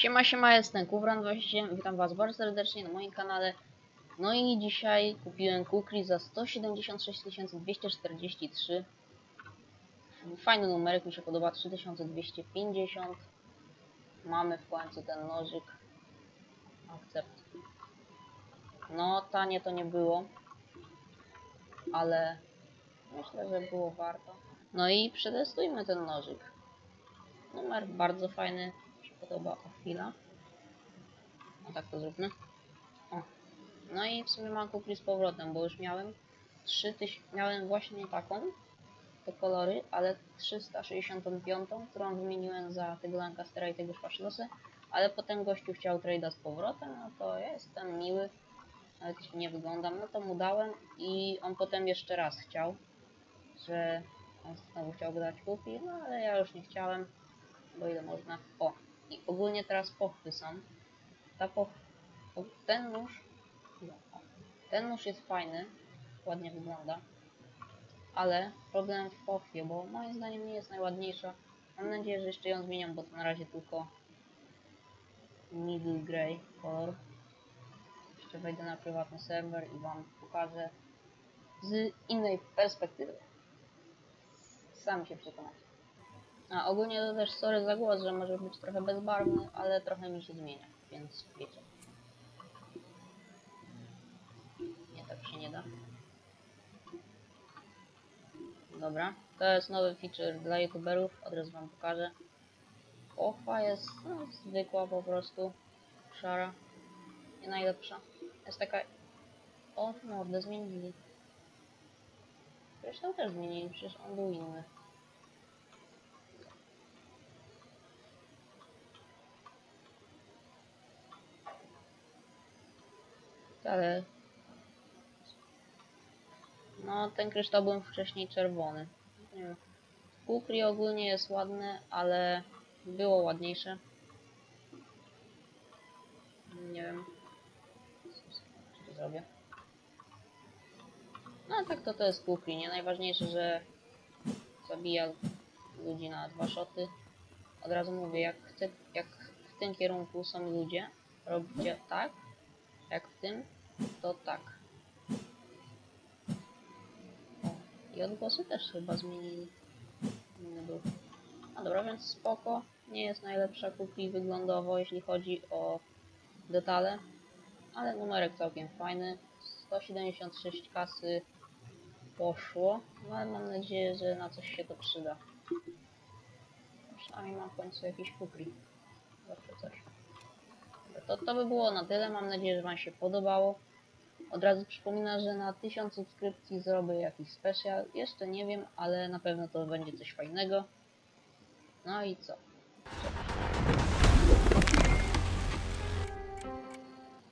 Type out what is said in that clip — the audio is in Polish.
Siema, siema, jestem Kufran28, witam was bardzo serdecznie na moim kanale. No i dzisiaj kupiłem Kukri za 176 243. Fajny numerek, mi się podoba, 3250. Mamy w końcu ten nożyk. Akcept. No, tanie to nie było, ale myślę, że było warto. No i przetestujmy ten nożyk. Numer bardzo fajny, podoba o chwila. O tak to zróbmy. O. No i w sumie mam kupli z powrotem, bo już miałem 3000, miałem właśnie taką, te kolory, ale 365, którą wymieniłem za tego Lancastera i tego Spashlosy, ale potem gościu chciał trade'a z powrotem, no to jestem miły, nawet nie wyglądam, no to mu dałem i on potem jeszcze raz chciał, że on znowu chciał dać kupi, no ale ja już nie chciałem, bo ile można. O, i ogólnie teraz pochwy są. Ta poch... Ten nóż... Ten nóż jest fajny, ładnie wygląda, ale problem w pochwie, bo moim zdaniem nie jest najładniejsza. Mam nadzieję, że jeszcze ją zmieniam, bo to na razie tylko middle grey kolor. Jeszcze wejdę na prywatny serwer i wam pokażę z innej perspektywy. Sami się przekonacie. A ogólnie to też sorry za głos, że może być trochę bezbarwny, ale trochę mi się zmienia, więc wiecie. Nie, tak się nie da. Dobra, to jest nowy feature dla youtuberów, od razu wam pokażę. Pochwa jest no, zwykła po prostu, szara, nie najlepsza. Jest taka... O, mordę zmienili. Zresztą też zmienili, przecież on był inny. Ale... No, ten kryształ był wcześniej czerwony. Nie wiem. Kukri ogólnie jest ładny, ale było ładniejsze. Nie wiem. Co zrobię? No tak to to jest Kukri, nie? Najważniejsze, że zabija ludzi na dwa szoty. Od razu mówię, jak, chce, jak w tym kierunku są ludzie, robicie tak, jak w tym, to tak. O, i odgłosy też chyba zmienili. Inny był. No dobra, więc spoko. Nie jest najlepsza kupi wyglądowo, jeśli chodzi o detale. Ale numerek całkiem fajny. 176 kasy poszło. No ale mam nadzieję, że na coś się to przyda. Przynajmniej mam w końcu jakiś kupli. Zawsze coś. To, to by było na tyle. Mam nadzieję, że Wam się podobało. Od razu przypominam, że na 1000 subskrypcji zrobię jakiś special. Jeszcze nie wiem, ale na pewno to będzie coś fajnego. No i co?